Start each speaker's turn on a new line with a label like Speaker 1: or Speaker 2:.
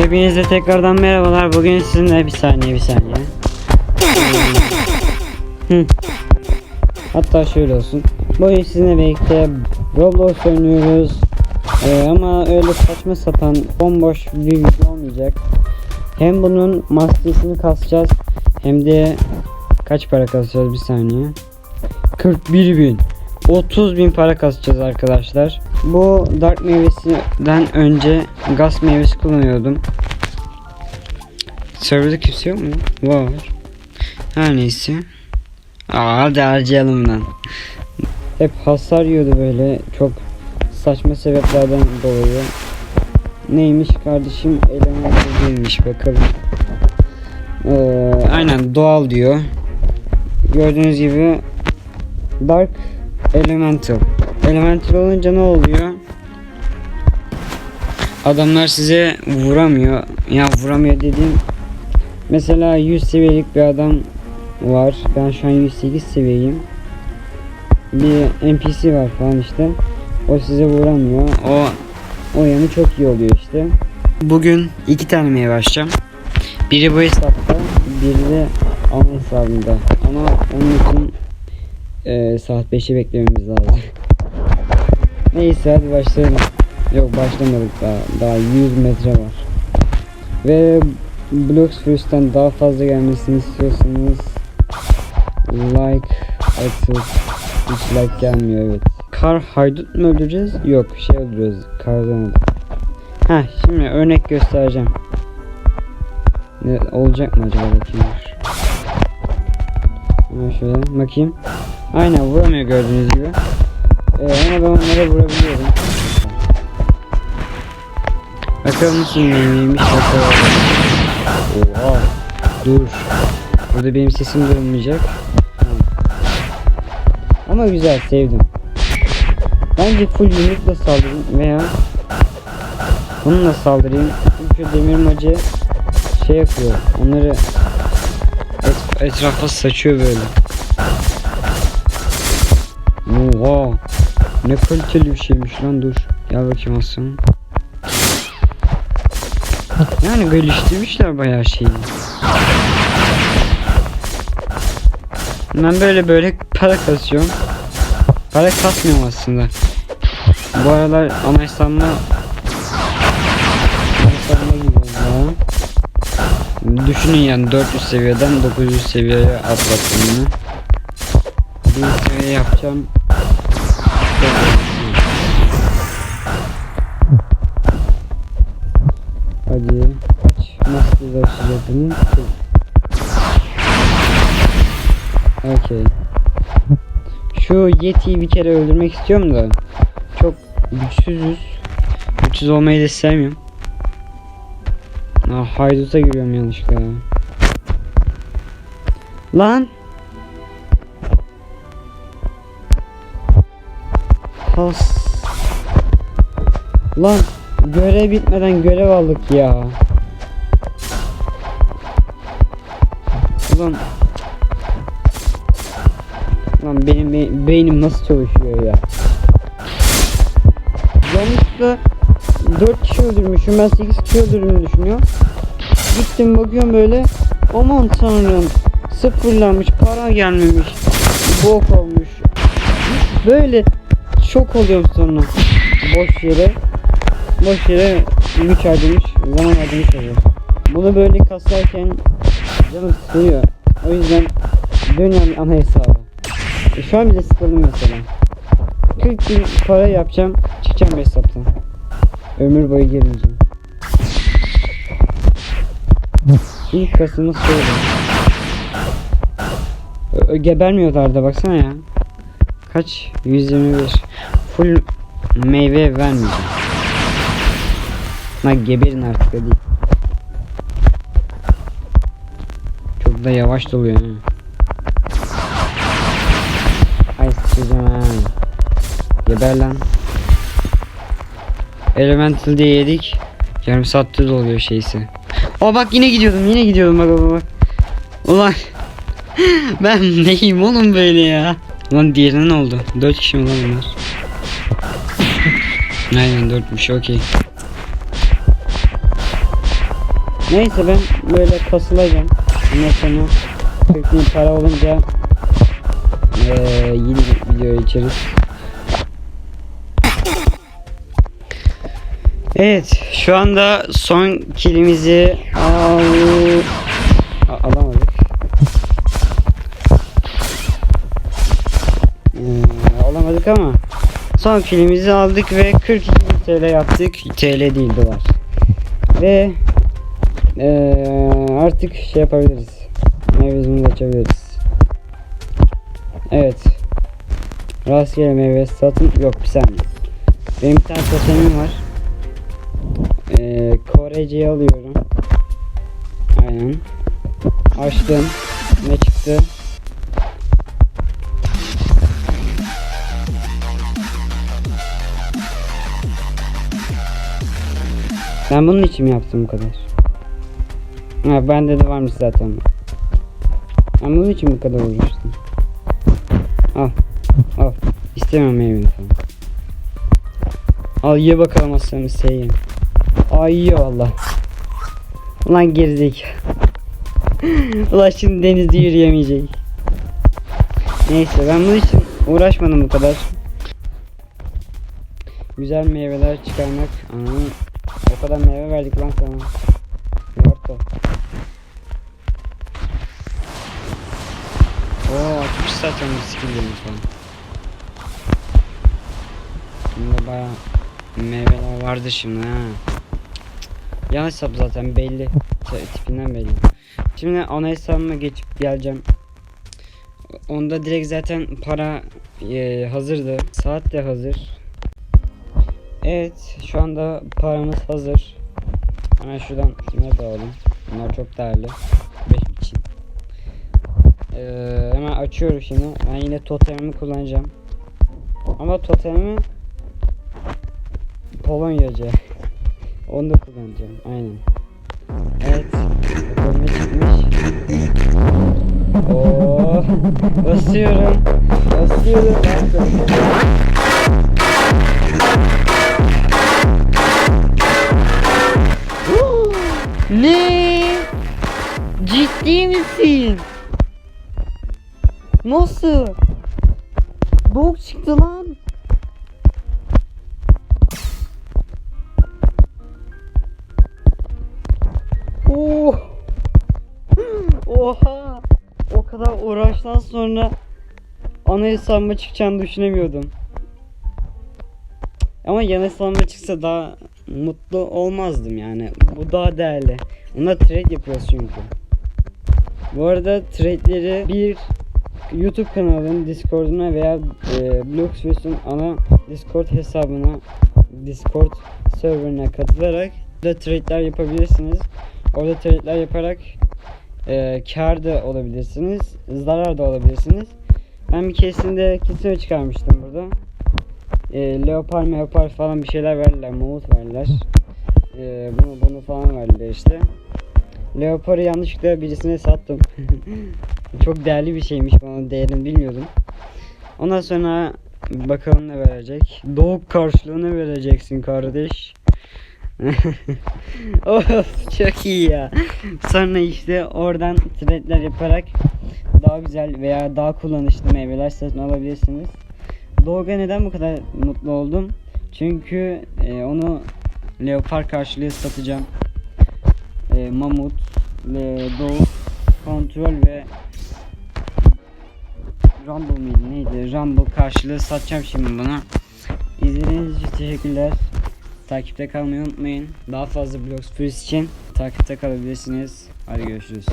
Speaker 1: Hepinize tekrardan merhabalar. Bugün sizinle bir saniye bir saniye. Hatta şöyle olsun. Bugün sizinle birlikte Roblox oynuyoruz. Ee, ama öyle saçma sapan bomboş bir video olmayacak. Hem bunun maskesini kasacağız hem de kaç para kasacağız bir saniye. 41 bin. 30 bin para kasacağız arkadaşlar. Bu dark meyvesinden önce gaz meyvesi kullanıyordum. Serverda kimse yok mu? Var. Her neyse. Aa, hadi harcayalım lan. Hep hasar yiyordu böyle çok saçma sebeplerden dolayı. Neymiş kardeşim elementli değilmiş bakalım. Ee, aynen doğal diyor. Gördüğünüz gibi Dark Elemental. Elemental olunca ne oluyor? Adamlar size vuramıyor. Ya vuramıyor dediğim mesela 100 seviyelik bir adam var. Ben şu an 108 seviyeyim. Bir NPC var falan işte. O size vuramıyor. O o yanı çok iyi oluyor işte. Bugün iki tane meyve açacağım. Biri bu hesapta, biri de ana hesabında. Ama onun için e, saat 5'i beklememiz lazım. Neyse hadi başlayalım. Yok başlamadık daha. Daha 100 metre var. Ve Blocks First'ten daha fazla gelmesini istiyorsanız like atıp hiç like gelmiyor evet. Kar haydut mu öldüreceğiz? Yok şey öldürüyoruz. Kardan Ha şimdi örnek göstereceğim. Ne olacak mı acaba bakayım. Şöyle bakayım. Aynen vuramıyor gördüğünüz gibi. Ee, ama ben onlara vurabiliyorum. Bakalım nasıl neymiş. Oha. Dur. Burada benim sesim duyulmayacak. Ama güzel sevdim. Bence full yumrukla saldırayım veya bununla saldırayım. Çünkü demir macı şey yapıyor. Onları et, etrafa saçıyor böyle. Oha. Ne kaliteli bir şeymiş lan dur. Gel bakayım aslında. Yani geliştirmişler bayağı şeyi. Ben böyle böyle para kasıyorum. Para kasmıyorum aslında. Bu aralar ya. Düşünün yani 400 seviyeden 900 seviyeye atlattım bunu. Bir seviye yapacağım. Açacak bunu? Okey. Şu Yeti'yi bir kere öldürmek istiyorum da çok güçsüzüz. Güçsüz olmayı da sevmiyorum. Ah hayduta giriyorum yanlışlıkla ya. Lan! Has. Lan görev bitmeden görev aldık ya. Ulan Lan benim be- beynim nasıl çalışıyor ya? Yanlışlıkla 4 kişi öldürmüşüm ben 8 kişi öldürdüğümü düşünüyorum. Gittim bakıyorum böyle aman tanrım sıfırlanmış para gelmemiş bok olmuş. Böyle şok oluyorum sonra boş yere boş yere güç harcamış zaman harcamış oluyor. Bunu böyle kasarken canım sıkılıyor. O yüzden dönüyorum ana hesaba. E, şu an bile sıkıldım mesela. 40 bin para yapacağım çıkacağım hesaptan. Ömür boyu girmeyeceğim. İlk kasımı söyle. Ö- Gebermiyorlar da baksana ya. Kaç? 125. Full meyve vermeyeceğim. Ha geberin artık hadi. Çok da yavaş doluyor. Ay sıçacağım ha. Geber lan. Elemental diye yedik. Yarım saatte doluyor şeysi. Aa bak yine gidiyordum yine gidiyordum bak bak bak. Ulan. ben neyim oğlum böyle ya. Ulan diğerine ne oldu? 4 kişi mi lan bunlar? Aynen 4'müş okey. Neyse ben böyle kasılacağım. Ondan sonra 40 bin para olunca eee yeni bir video içeriz. Evet şu anda son kilimizi al alamadık. Ee, alamadık ama son kilimizi aldık ve 42 TL yaptık. TL değil dolar. Ve ee, artık şey yapabiliriz. Meyvemizi açabiliriz. Evet. Rastgele meyve satın. Yok bir saniye. Benim bir tane totemim var. Ee, Korece'yi alıyorum. Aynen. Açtım. Ne çıktı? Ben bunun için mi yaptım bu kadar? Ha bende de varmış zaten. Ben bunun için bu kadar uğraştım. Al. Al. İstemiyorum meyveni falan. Al ye bakalım aslanım seveyim. Ay yiyor valla. Ulan gerizekalı. Ulan şimdi denizde yürüyemeyecek. Neyse ben bunun için uğraşmadım bu kadar. Güzel meyveler çıkarmak. Anam. O kadar meyve verdik lan sana. Yorto. Oo açmış zaten bir skill'lerini falan. Bunda baya meyveler vardı şimdi ha. Yan hesap zaten belli. Tipinden belli. Şimdi ana hesabıma geçip geleceğim. Onda direkt zaten para e, hazırdı. Saat de hazır. Evet şu anda paramız hazır. Hemen şuradan şunları da alalım. Bunlar çok değerli. 5 için. Ee, hemen açıyorum şimdi. Ben yine totemimi kullanacağım. Ama totemimi Polonyacı. Onu da kullanacağım. Aynen. Evet. Ne çıkmış. Oo, basıyorum. Basıyorum.
Speaker 2: Ne? Ciddi misin? Nasıl? Bok çıktı lan.
Speaker 1: Oo. Oha. O kadar uğraştan sonra ana hesabıma çıkacağını düşünemiyordum. Ama yan hesabıma çıksa daha mutlu olmazdım yani. Bu daha değerli. Ona trade yapıyoruz çünkü. Bu arada trade'leri bir YouTube kanalının Discord'una veya e, Bloxfust'un ana Discord hesabına Discord serverine katılarak da trade'ler yapabilirsiniz. Orada trade'ler yaparak e, kar da olabilirsiniz, zarar da olabilirsiniz. Ben bir keresinde kesime çıkarmıştım burada. E, leopar meopar falan bir şeyler verdiler, mamut verdiler. E, bunu bunu falan verdiler işte. Leopar'ı yanlışlıkla birisine sattım. Çok değerli bir şeymiş bana değerini bilmiyordum. Ondan sonra bakalım ne verecek. Doğuk karşılığını vereceksin kardeş. of çok iyi ya. Sonra işte oradan trade'ler yaparak daha güzel veya daha kullanışlı meyveler satın alabilirsiniz. Doğu'ya neden bu kadar mutlu oldum? Çünkü e, onu leopar karşılığı satacağım. E, mamut, le, Doğu, kontrol ve Rumble miydi neydi? Rumble karşılığı satacağım şimdi buna. İzlediğiniz için teşekkürler. Takipte kalmayı unutmayın. Daha fazla Plus için takipte kalabilirsiniz. Hadi görüşürüz.